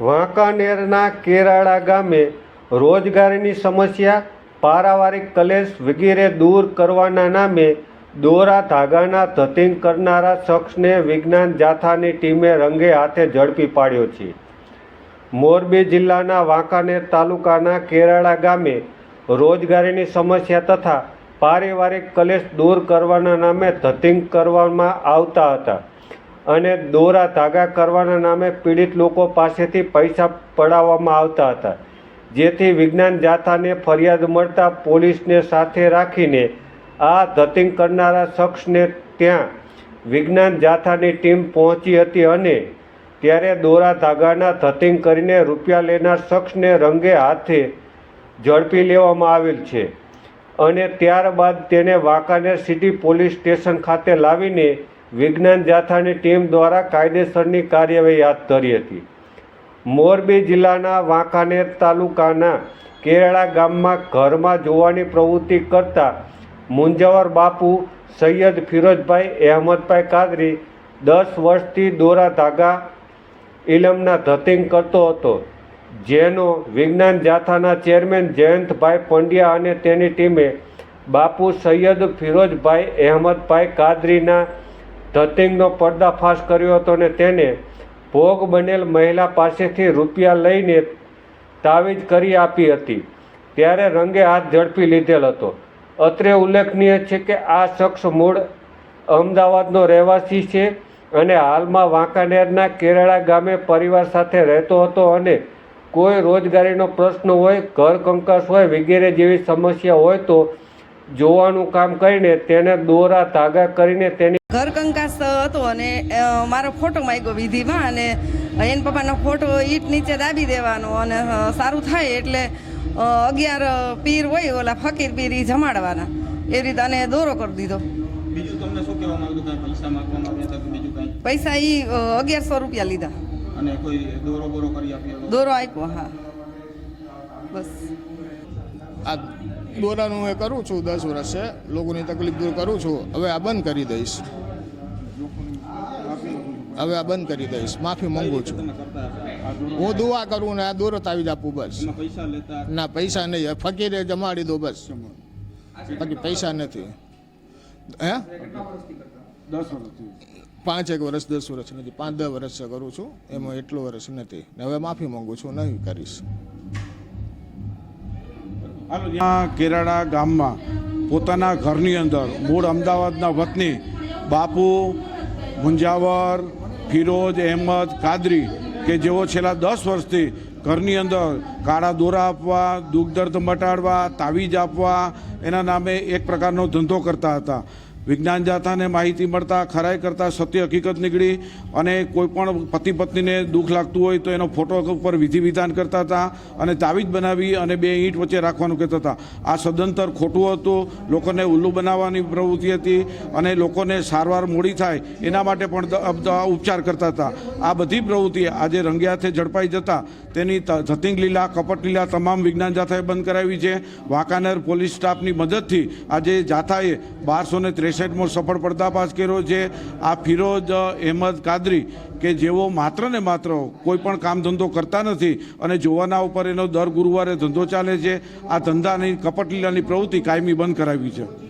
વાંકાનેરના કેરાળા ગામે રોજગારીની સમસ્યા, પારિવારિક કલેશ વગેરે દૂર કરવાના નામે દોરા ધાગાના ધતિંગ કરનારા શખ્સને વિજ્ઞાન જાથાની ટીમે રંગે હાથે ઝડપી પાડ્યો છે. મોરબી જિલ્લાના વાંકાનેર તાલુકાના કેરાળા ગામે રોજગારીની સમસ્યા તથા પારિવારિક કલેશ દૂર કરવાના નામે ધતિંગ કરવામાં આવતા હતા. અને દોરા ધાગા કરવાના નામે પીડિત લોકો પાસેથી પૈસા પડાવવામાં આવતા હતા. જેથી વિજ્ઞાન જાથાને ફરિયાદ મળતા પોલીસને સાથે રાખીને આ ધતિંગ કરનારા શખ્સને ત્યાં વિજ્ઞાન જાથાની ટીમ પહોંચી હતી અને ત્યારે દોરા ધાગાના ધતિંગ કરીને રૂપિયા લેનાર શખ્સને રંગે હાથે ઝડપી લેવામાં આવેલ છે અને ત્યારબાદ તેને વાંકાનેર સિટી પોલીસ સ્ટેશન ખાતે લાવીને વિજ્ઞાન જાથાની ટીમ દ્વારા કાયદેસરની કાર્યવાહી હાથ ધરી હતી. મોરબી જિલ્લાના વાંકાનેર તાલુકાના કેરળા ગામમાં ઘરમાં જોવાની પ્રવૃત્તિ કરતા મુંજાવર બાપુ, સૈયદ ફિરોજભાઈ અહેમદભાઈ કાદરી દસ વર્ષથી દોરા ધાગા ઇલમના ધતિંગ કરતો હતો. જેનો વિજ્ઞાન જાથાના ચેરમેન જયંતભાઈ પંડ્યા અને તેની ટીમે બાપુ સૈયદ ફિરોજભાઈ અહેમદભાઈ કાદરીના ધતિંગનો પર્દાફાશ કર્યો હતો ને તેને ભોગ બનેલ મહિલા પાસેથી રૂપિયા લઈને તાવીજ કરી આપી હતી. ત્યારે રંગે હાથ ઝડપી લીધેલ હતો. અત્રે ઉલ્લેખનીય છે કે આ શખ્સ મૂળ અમદાવાદનો રહેવાસી છે અને હાલમાં વાંકાનેરના કેરાળા ગામે પરિવાર સાથે રહેતો હતો અને કોઈ રોજગારીનો પ્રશ્ન હોય, ઘર કંકાસ હોય, વગેરે જેવી સમસ્યા હોય તો જોવાનું કામ કરીને તેને દોરા ધાગા કરીને તેની ઘર કંકાસ હતો અને મારો ફોટો માગ્યો વિધિમાં અને એન પપ્પાનો ફોટો ઈટ નીચે દાબી દેવાનો અને સારું થાય એટલે અગિયાર પીર હોય ઓલા ફકીર પીર એ જમાડવાના. એ રીતે અને દોરો કરી દીધો. પૈસા અ, અગિયારસો રૂપિયા લીધા. દોરો બોરો આપ્યો દોરો આપ્યો હા. બસ. આ દોરાનું એ કરું છું દસ વર્ષે. લોકોની તકલીફ દૂર કરું છું. હવે આ બંધ કરી દઈશ. હવે આ બંધ કરી દઈશ. માફી માંગુ છું. હું દુઆ કરું ને આ દોરત આવી જ આપું બસ. ના, પૈસા નહીં. ફકીરે જમાડી દો બસ. બાકી પૈસા નથી. હે? પાંચ એક વર્ષ દસ વર્ષ નથી. પાંચ, દસ વર્ષ કરું છું. એમાં એટલો વર્ષ નથી. ને હવે માફી માંગુ છું, નહીં કરીશ. કેરાડા ગામમાં પોતાના ઘરની અંદર મૂળ અમદાવાદના વતની બાપુ મુંજાવર ફિરોજ અહેમદ કાદરી, કે જેઓ છેલ્લા દસ વર્ષથી ઘરની અંદર કાળા દોરા આપવા દુઃખ દર્દ મટાડવા, તાવીજ આપવા, એના નામે એક પ્રકારનો ધંધો કરતા હતા. વિજ્ઞાન જાથાને માહિતી મળતા, ખરાઈ કરતા સત્ય હકીકત નીકળી અને કોઈ પણ પતિ પત્નીને દુઃખ લાગતું હોય તો એનો ફોટો ઉપર વિધિ વિધાન કરતા હતા અને તાવીજ બનાવી અને બે ઈંટ વચ્ચે રાખવાનું કહેતા હતા. આ સદંતર ખોટું હતું. લોકોને ઉલ્લુ બનાવવાની પ્રવૃત્તિ હતી અને લોકોને સારવાર મોડી થાય એના માટે પણ ઉપચાર કરતા હતા. આ બધી પ્રવૃત્તિ આજે રંગિયાથે ઝડપાઈ જતા. તેની ધતિંગ લીલા, કપટ લીલા તમામ વિજ્ઞાન જાથાએ બંધ કરાવી છે. વાંકાનેર પોલીસ સ્ટાફની મદદથી આજે જાથાએ બારસો ને ત્રેસઠમો સફળ પડદાફાશ કર્યો છે. આ ફિરોજ અહેમદ કાદરી કે જેઓ માત્ર ને માત્ર કોઈ પણ કામ ધંધો કરતા નથી અને જોવાના ઉપર એનો દર ગુરુવારે ધંધો ચાલે છે, આ ધંધાની કપટલીલાની પ્રવૃત્તિ કાયમી બંધ કરાવી છે.